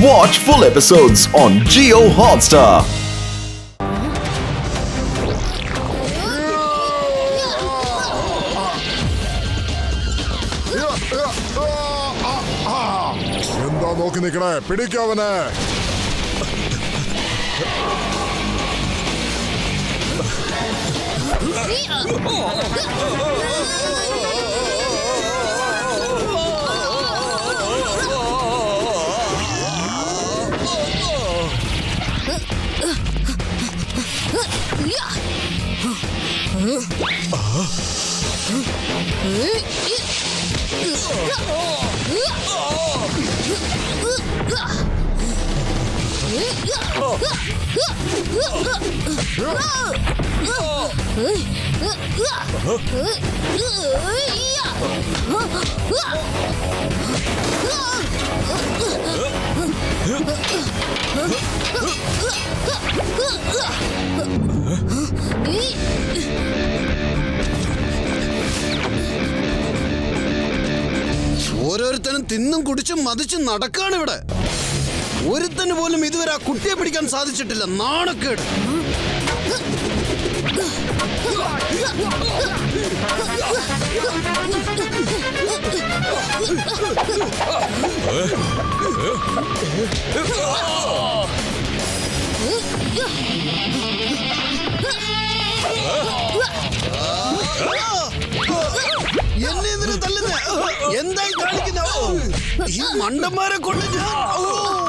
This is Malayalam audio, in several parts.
Watch full episodes on Geo Hotstar. എന്താ നോക്കി നിക്കണേ പിടിക്കവനെ ഓരോരുത്തരും തിന്നും കുടിച്ചും മതിച്ചും നടക്കാണ് ഇവിടെ. ഒരുത്തന് പോലും ഇതുവരെ ആ കുട്ടിയെ പിടിക്കാൻ സാധിച്ചിട്ടില്ല. നാണക്കേട്. എന്നെ ഇതിന് തല്ലുന്ന? എന്തായി കാണിക്കുന്ന ഈ മണ്ടന്മാരെ കൊണ്ട് ഞാൻ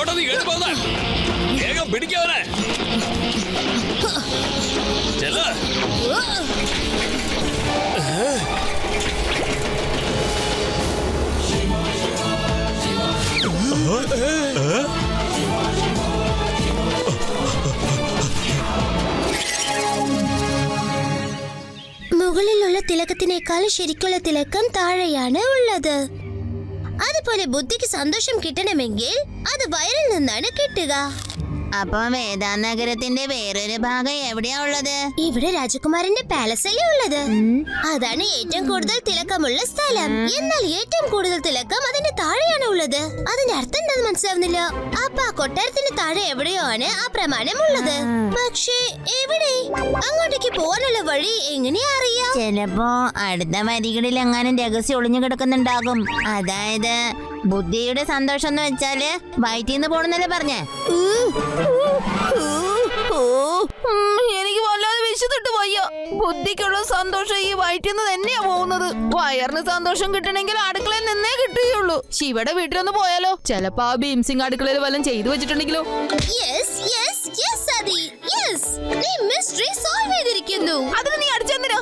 ഇങ്ങോട്ട് നീ കേട്ട് പോകുന്ന വേഗം പിടിക്കവനെ ചെല്ല. മുകളിലുള്ള തിലകത്തിനേക്കാൾ ശരിക്കുള്ള തിലക്കം താഴെയാണ് ഉള്ളത്. അതുപോലെ ബുദ്ധിക്ക് സന്തോഷം കിട്ടണമെങ്കിൽ അത് വയറിൽ നിന്നാണ് കിട്ടുക അപ്പൊ വേദാനഗരത്തിന്റെ വേറൊരു ഭാഗം എവിടെയാ ഉള്ളത്? ഇവിടെ രാജകുമാരന്റെ പാലസ് അല്ലേ ഉള്ളത്? അതാണ് ഏറ്റവും കൂടുതൽ തിലക്കമുള്ള സ്ഥലം. എന്നാൽ ഏറ്റവും കൂടുതൽ തിലക്കം അതിന്റെ താഴെയാണ് ഉള്ളത്. അതിന്റെ അർത്ഥം എന്താന്ന് മനസ്സിലാവുന്നില്ല. അപ്പൊ ആ കൊട്ടാരത്തിന്റെ താഴെ എവിടെയോ ആണ് ആ പ്രമാണം ഉള്ളത്. പക്ഷേ എവിടെ? അങ്ങോട്ടേക്ക് പോകാനുള്ള വഴി എങ്ങനെയാ അറിയാം? ചിലപ്പോ അടുത്ത വരികളിൽ എങ്ങാനും രഹസ്യം ഒളിഞ്ഞു കിടക്കുന്നുണ്ടാകും. അതായത് ബുദ്ധിയുടെ സന്തോഷം എന്ന് വെച്ചാൽ വയറ്റിൽ നിന്ന് പോണെന്നല്ലേ പറഞ്ഞേ? എനിക്ക് വല്ലാതെ വിശന്നിട്ട് വയ്യ. ബുദ്ധിക്കുള്ള സന്തോഷം ഈ വയറ്റിന്ന് തന്നെയാ പോകുന്നത്. വയറിന് സന്തോഷം കിട്ടണമെങ്കിൽ അടുക്കളയിൽ നിന്നേ കിട്ടുകയുള്ളൂ. ശിവയുടെ വീട്ടിലൊന്ന് പോയാലോ? ചിലപ്പോ ആ ഭീംസിംഗ് അടുക്കളയിൽ വല്ലതും ചെയ്തു വെച്ചിട്ടുണ്ടെങ്കിലോ? അതിന് നീ അടിച്ചെന്തിനാ?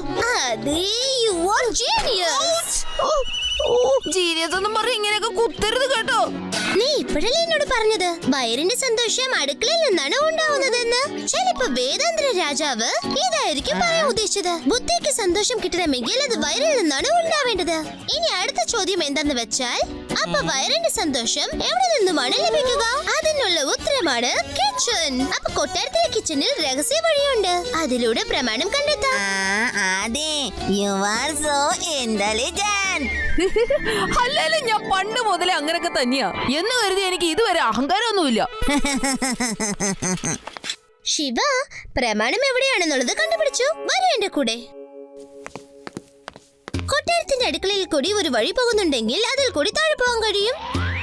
ആർ ജീനിയസ് ഒന്നും പറഞ്ഞ് ഇങ്ങനെയൊക്കെ കുത്തരുത് കേട്ടോ. നീ ഇപ്പോഴല്ലേ എന്നോട് പറഞ്ഞത്? വയറിന്റെ സന്തോഷം അടുക്കളയിൽ നിന്നാണ് ഉണ്ടാവുന്നതെന്ന്. ചിലപ്പോ വേദാന്തര രാജാവ് ഇതായിരിക്കും പറയാൻ ഉദ്ദേശിച്ചത്. ബുദ്ധിക്ക് സന്തോഷം കിട്ടണമെങ്കിൽ അത് വയറിൽ നിന്നാണ് ഉണ്ടാവേണ്ടത്. ഇനി അടുത്ത ചോദ്യം എന്താന്ന് വെച്ചാൽ അപ്പൊ വയറിന്റെ സന്തോഷം എവിടെ നിന്നുമാണ് ലഭിക്കുക? അതിനുള്ള ഉത്തരമാണ് കിച്ചൺ. അപ്പൊ കൊട്ടാരത്തിലെ കിച്ചണിൽ രഹസ്യ വഴിയുണ്ട്. അതിലൂടെ പ്രമാണം കണ്ടെത്താം. ആ അതെ. യു ആർ സോ ഇന്റലിജന്റ് അല്ലേലും ഞാൻ പണ്ട് മുതലേ അങ്ങനെയൊക്കെ തന്നെയാ. എന്ന് കരുതി എനിക്ക് ഇതുവരെ അഹങ്കാരമൊന്നുമില്ല. ശിവ പ്രമാണം എവിടെയാണെന്നുള്ളത് കണ്ടുപിടിച്ചു. വരൂ എന്റെ കൂടെ. കൊട്ടാരത്തിന്റെ അടുക്കളയിൽ കൂടി ഒരു വഴി പോകുന്നുണ്ടെങ്കിൽ അതിൽ കൂടി താഴെ പോകാൻ കഴിയും.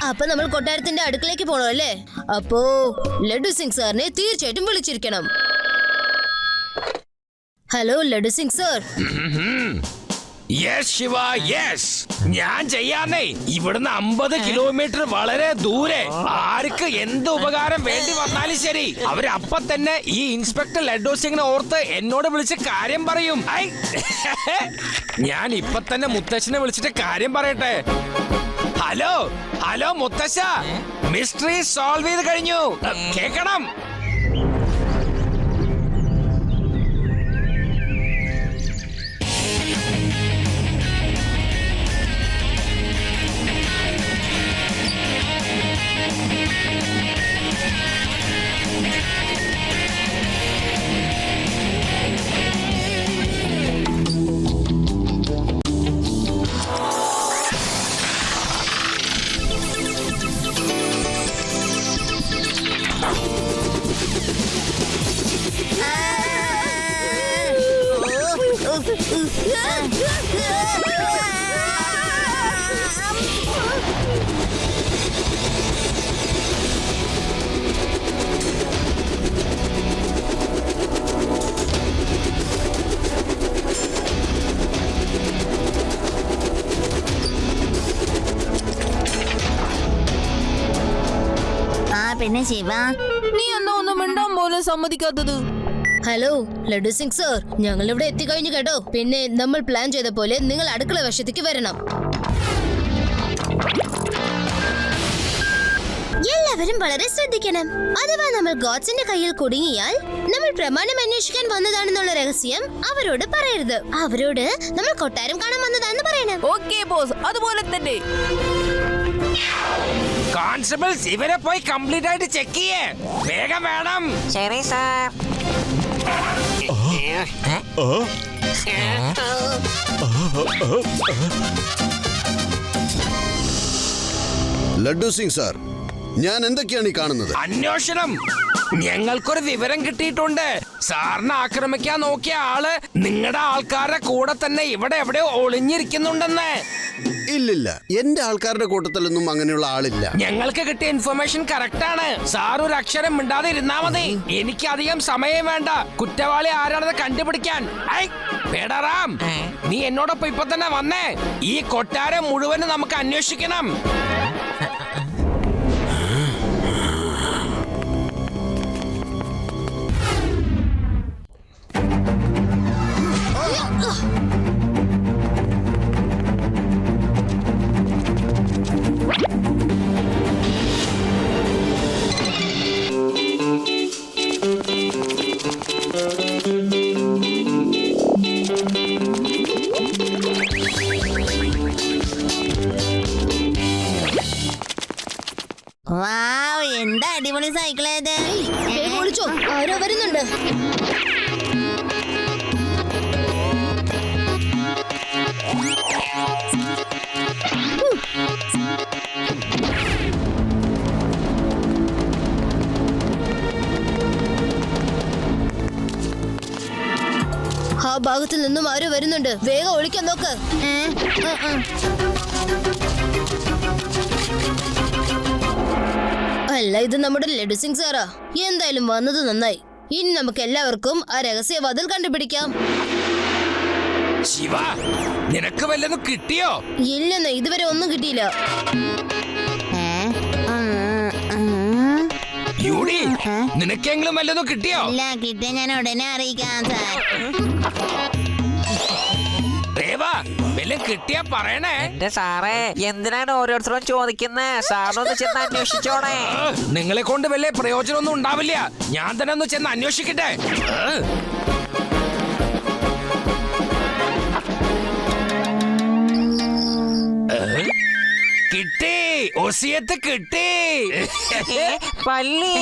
അപ്പൊ നമ്മൾ കൊട്ടാരത്തിന്റെ അടുക്കളയ്ക്ക് പോണോ അല്ലേ? അപ്പോ ലഡു സിംഗ് സാറിനെ തീർച്ചയായിട്ടും വിളിച്ചിരിക്കണം. Hello Laddu Singh sir. Yes Shiva yes ഞാൻ ചെയ്യാന്നേ ഇവിടുന്ന് അമ്പത് കിലോമീറ്റർ വളരെ ദൂരെ. ആർക്ക് എന്ത് ഉപകാരം വേണ്ടി വന്നാലും ശരി. അവരപ്പ തന്നെ ഈ ഇൻസ്പെക്ടർ ലഡോ സിംഗിനെ ഓർത്ത് എന്നോട് വിളിച്ച് കാര്യം പറയും. ഐ. ഞാൻ ഇപ്പൊ തന്നെ മുത്തശ്ശനെ വിളിച്ചിട്ട് കാര്യം പറയട്ടെ. ഹലോ ഹലോ മുത്തശ്ശ. മിസ്റ്ററി സോൾവ് ചെയ്ത് കഴിഞ്ഞു. കേക്കണം. ശിവ. നീ എന്താ ഒന്നും മിണ്ടാൻ പോലും സമ്മതിക്കാത്തത്? Hello Laddu Singh sir. ഞങ്ങൾ ഇവിടെ എത്തിക്കഴിഞ്ഞു കേട്ടോ. പിന്നെ നമ്മൾ പ്ലാൻ ചെയ്ത പോലെ നിങ്ങൾ അടുക്കള വശത്തേക്ക് വരണം. എല്ലാവരും വളരെ ശ്രദ്ധിക്കണം. അഥവാ നമ്മൾ ഗോഡ്സിന്റെ കയ്യിൽ കുടുങ്ങിയാൽ നമ്മൾ പ്രമാണം അന്വേഷിക്കാൻ വന്നതാണെന്നുള്ള രഹസ്യം അവരോട് പറയരുത്. അവരോട് നമ്മൾ കൊട്ടാരം കാണാൻ വന്നതാണെന്ന് പറയണം. ഓക്കെ ബോസ് അതുപോലെ തന്നെ. കോൺസ്റ്റബിൾസ് ഇവരെ പോയി കംപ്ലീറ്റ് ആയിട്ട് ചെക്ക് ചെയ്യേ. വേഗം വേണം. ശരി സാർ ലഡു സിംഗ് സാർ ഞാൻ എന്തൊക്കെയാണ് ഈ കാണുന്നത്? അന്വേഷണം. ഞങ്ങൾക്കൊരു വിവരം കിട്ടിയിട്ടുണ്ട്. സാറിനെ ആക്രമിക്കാൻ നോക്കിയ ആൾ നിങ്ങളുടെ ആൾക്കാരുടെ കൂടെ തന്നെ ഇവിടെ എവിടെയോ ഒളിഞ്ഞിരിക്കുന്നുണ്ടെന്ന്. ഇല്ലില്ല. എന്റെ ആൾക്കാരുടെ കൂട്ടത്തിലൊന്നും അങ്ങനെയുള്ള ആളില്ല. ഞങ്ങൾക്ക് കിട്ടിയ ഇൻഫർമേഷൻ കറക്റ്റ് ആണ്. സാർ ഒരു അക്ഷരം മിണ്ടാതെ ഇരുന്നാ മതി. എനിക്ക് അധികം സമയം വേണ്ട. കുറ്റവാളി ആരാണെന്ന് കണ്ടുപിടിക്കാൻ. പേടറാം. പേടാറാം നീ എന്നോടൊപ്പം ഇപ്പൊ തന്നെ വന്നേ. ഈ കൊട്ടാരം മുഴുവനും നമുക്ക് അന്വേഷിക്കണം. ആ ഭാഗത്തിൽ നിന്നും ആരോ വരുന്നുണ്ട്. വേഗം ഒളിക്കാൻ നോക്ക്. അല്ല ഇത് നമ്മുടെ ലഡു സിംഗ് സാറാ. എന്തായാലും വന്നത് നന്നായി. ഇനി നമുക്ക് എല്ലാവർക്കും ആ രഹസ്യവാതിൽ കണ്ടുപിടിക്കാം. ശിവ നിനക്ക് വല്ലതും കിട്ടിയോ? ഇല്ലെന്ന് ഇതുവരെ ഒന്നും കിട്ടിയില്ല. യൂടി നിനക്കെങ്കിലും വല്ലതും കിട്ടിയോ? ഇല്ല കിട്ടിയ ഞാൻ ഉടനെ അറിയിക്കാം സാർ. ദേവാ വല്ലതും കിട്ടിയാ പറയണേ. എന്റെ സാറേ എന്തിനാണ് ഓരോരുത്തരും ചോദിക്കുന്നത് സാറിനൊന്ന് ചെന്ന് അന്വേഷിച്ചോണേ. നിങ്ങളെ കൊണ്ട് വലിയ പ്രയോജനമൊന്നും ഉണ്ടാവില്ല. ഞാൻ തന്നെ ഒന്ന് ചെന്ന് അന്വേഷിക്കട്ടെ. ഏ? കിട്ടി. ഒസിയത്ത് കിട്ടി. പള്ളി.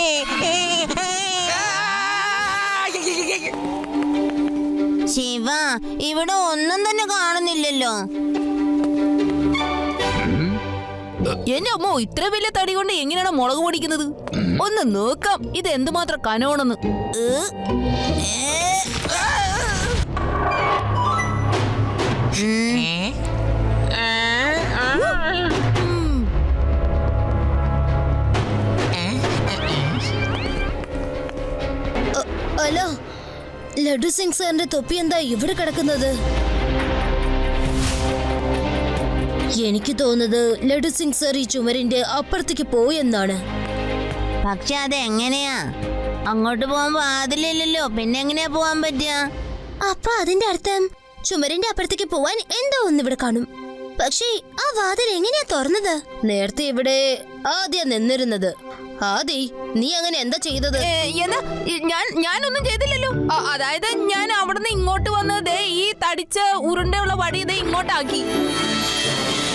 ശിവ ഇവിടെ ഒന്നും തന്നെ കാണുന്നില്ലല്ലോ. എന്റെ അമ്മോ ഇത്ര വലിയ തടി കൊണ്ട് എങ്ങനെയാണ് മുളക് പൊടിക്കുന്നത്? ഒന്ന് നോക്കാം ഇത് എന്തുമാത്രം കനോണെന്ന് ഏ? ലഡു സിംഗ് സാറിന്റെ തൊപ്പി എന്താ ഇവിടെ കിടക്കുന്നത്? എനിക്ക് തോന്നുന്നത് ലഡു സിംഗ് സാർ ഈ ചുമരിന്റെ അപ്പുറത്തേക്ക് പോയെന്നാണ് പക്ഷെ അത് എങ്ങനെയാ അങ്ങോട്ട് പോകാൻ വാതിലില്ലല്ലോ പിന്നെ എങ്ങനെയാ പോവാൻ പറ്റുക? അപ്പൊ അതിന്റെ അർത്ഥം ചുമരിന്റെ അപ്പുറത്തേക്ക് പോവാൻ എന്തോ ഒന്ന് ഇവിടെ കാണും. പക്ഷേ ആ വാതിൽ എങ്ങനെയാ തുറന്നത്? നേരത്തെ ഇവിടെ ആദ്യം നിന്നിരുന്നത്. ആദി നീ അങ്ങനെ എന്താ ചെയ്തത്? എന്താ? ഞാൻ ഞാനൊന്നും ചെയ്തില്ലല്ലോ. അതായത് ഞാൻ അവിടുന്ന് ഇങ്ങോട്ട് വന്നത് ദേ ഈ തടിച്ച ഉരുണ്ടയുള്ള വടി ദേ ഇങ്ങോട്ടാക്കി.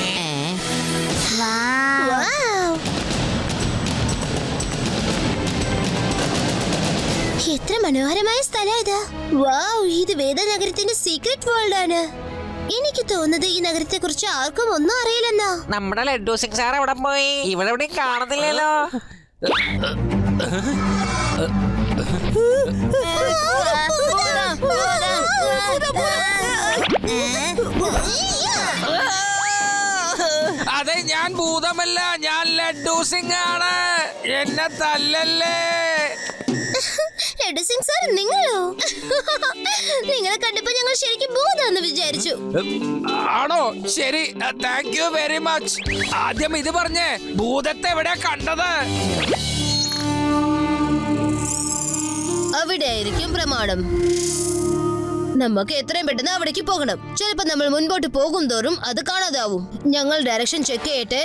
ഏ? വാ. വൗ. എത്ര മനോഹരമായ സ്ഥലം ഇത്. വാവ് ഇത് വേദനഗരത്തിന്റെ സീക്രട്ട് വേൾഡ് ആണ്. എനിക്ക് തോന്നുന്നത് ഈ നഗരത്തെ കുറിച്ച് ആർക്കും ഒന്നും അറിയില്ലെന്നാ. നമ്മുടെ ലഡ്ഡു സിംഗ് സാർ എവിടെ പോയി. ഇവിടെ എവിടെയും കാണുന്നില്ലല്ലോ അതെ ഞാൻ ഭൂതമല്ല ഞാൻ ലഡ്ഡു സിംഗ് ആണ് എന്നെ തല്ലല്ലേ? ലഡു സിംഗ് സാർ നിങ്ങളോ? നിങ്ങളെ കണ്ടപ്പോ ഞങ്ങൾ ശരിക്കും ബോധാന്ന് വിചാരിച്ചു. ആണോ? ശരി താങ്ക് യു വെരി മച്ച് ആദ്യം ഇത് പറഞ്ഞേ ഭൂതത്തെ എവിടെ കണ്ടത്? അവിടെയായിരിക്കും പ്രമാണം. നമുക്ക് എത്രയും പെട്ടെന്ന് അവിടേക്ക് പോകണം. ചിലപ്പോ നമ്മൾ മുൻപോട്ട് പോകും തോറും അത് കാണാതാവും. ഞങ്ങൾ ഡയറക്ഷൻ ചെക്ക് ചെയ്യട്ടെ?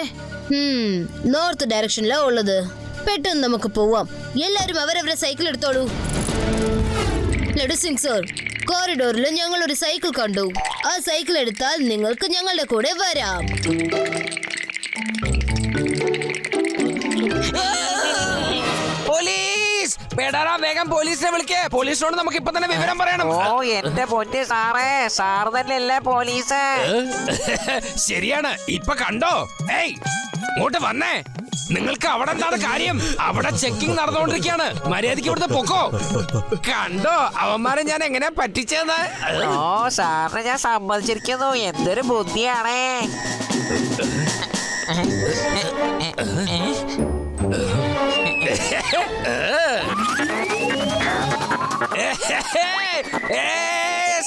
നോർത്ത് ഡയറക്ഷനിലാ ഉള്ളത്. പെട്ടെന്ന് നമുക്ക് പോവാം. എല്ലാരും അവരവരെ സൈക്കിൾ എടുത്തോളൂ. ലഡു സിംഗ് സർ കോറിഡോറിൽ ഞങ്ങൾ ഒരു സൈക്കിൾ കണ്ടു. ആ സൈക്കിൾ എടുത്താൽ നിങ്ങൾക്ക് ഞങ്ങളുടെ കൂടെ വരാം. പോലീസ്! പേടാറാ വേഗം പോലീസിനെ വിളിക്കേ. പോലീസിനോട് നമുക്ക് ഇപ്പൊ തന്നെ വിവരം പറയണം. ഓ എന്റെ പൊന്നെ സാറേ സാർ തന്നെയല്ലേ പോലീസ്? ശരിയാണ്. ഇപ്പൊ കണ്ടോ? ഏയ് ഇങ്ങോട്ട് വന്നേ. നിങ്ങൾക്ക് അവിടെ എന്താണ് കാര്യം? അവിടെ ചെക്കിംഗ് നടന്നുകൊണ്ടിരിക്കുകയാണ്. മര്യാദയ്ക്ക് ഇവിടുത്തെ പൊക്കോ. കണ്ടോ? അവന്മാരെ ഞാൻ എങ്ങനെ പറ്റിച്ചെന്ന്? ഓ സാറിനെ ഞാൻ സമ്മതിച്ചിരിക്കുന്നു. എന്തൊരു ബുദ്ധിയാണേ.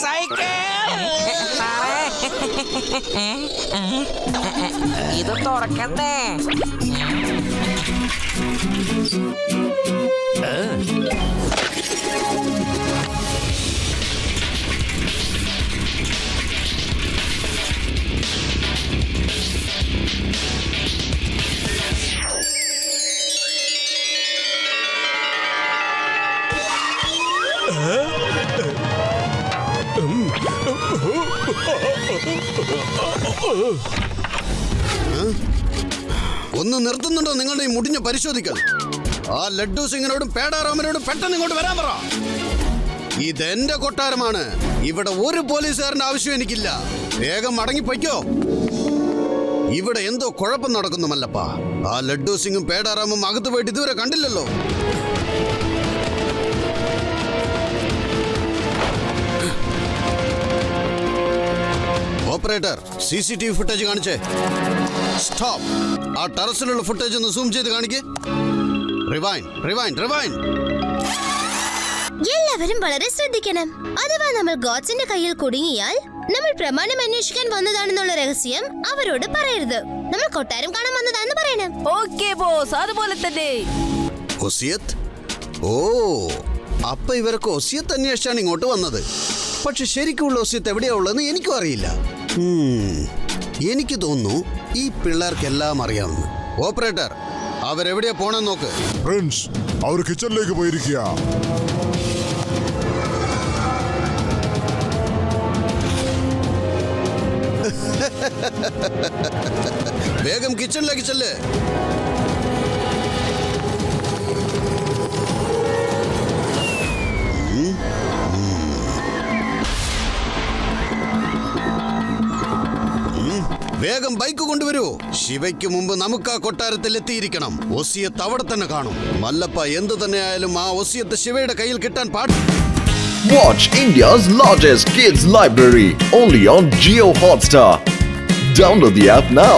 സൈക്കിൾ! ഇത് തുറക്കണ്ടേ ഒന്ന് നിർത്തുന്നുണ്ടോ നിങ്ങളുടെ ഈ മുടിഞ്ഞ പരിശോധിക്കൽ? ആ ലഡ്ഡു സിംഗിനോടും പേടാറാമനോടും പെട്ടെന്ന് ഇങ്ങോട്ട് വരാൻ പറ. ഇതെന്റെ കൊട്ടാരമാണ്. ഇവിടെ ഒരു പോലീസുകാരന്റെ ആവശ്യം എനിക്കില്ല. വേഗം മടങ്ങിപ്പോയ്ക്കോ ഇവിടെ എന്തോ കുഴപ്പം നടക്കുന്നുമല്ലപ്പാ ആ ലഡ്ഡു സിംഗും പേടാറാമും അകത്ത് പോയിട്ട് ഇതുവരെ കണ്ടില്ലല്ലോ. Operator C C T V footage കാണിച്ചേ. സ്റ്റോപ്പ് ആ ടെറസിലുള്ള ഫുട്ടേജ് ഒന്ന് സൂം ചെയ്ത് കാണിക്കേ. റിവൈൻഡ് റിവൈൻഡ് റിവൈൻഡ് എല്ലാവരും വളരെ ശ്രദ്ധിക്കണം. അഥവാ നമ്മൾ ഗോഡ്സിന്റെ കയ്യിൽ കുടുങ്ങിയാൽ നമ്മൾ പ്രമാണം അന്വേഷിക്കാൻ വന്നതാണെന്നുള്ള രഹസ്യം അവരോട് പറയരുത്. നമ്മൾ കൊട്ടാരം കാണാൻ വന്നതാണെന്ന് പറയണം. ഓക്കെ ബോസ് അതുപോലെ തന്നെ. ഒസിയത്ത്? ഓ അപ്പൊ ഇവരൊക്കെ ഒസിയത്ത് അന്വേഷിച്ചാണ് ഇങ്ങോട്ട് വന്നത്. പക്ഷെ ശരിക്കുള്ള ഒസിയത്ത് എവിടെയാ ഉള്ളതെന്ന് എനിക്കും അറിയില്ല. എനിക്ക് തോന്നുന്നു ഈ പിള്ളേർക്കെല്ലാം അറിയാമെന്ന് ഓപ്പറേറ്റർ അവരെവിടെയാ പോണെന്ന് നോക്ക്. പ്രിൻസ് അവർ കിച്ചണിലേക്ക് പോയിരിക്കുക വേഗം കിച്ചണിലേക്ക് ചെല്ല്. വേഗം ബൈക്ക് കൊണ്ടുവരൂ ശിവയ്ക്ക് മുമ്പ് നമുക്ക് ആ കൊട്ടാരത്തിൽ എത്തിയിരിക്കണം ഒസിയത്ത് അവിടെ തന്നെ കാണും മല്ലപ്പ എന്ത് തന്നെയായാലും ആ ഒസിയത്ത് ശിവയുടെ കയ്യിൽ കിട്ടാൻ പാടില്ല Watch India's largest kids library only on Geo Hotstar. Download the app now.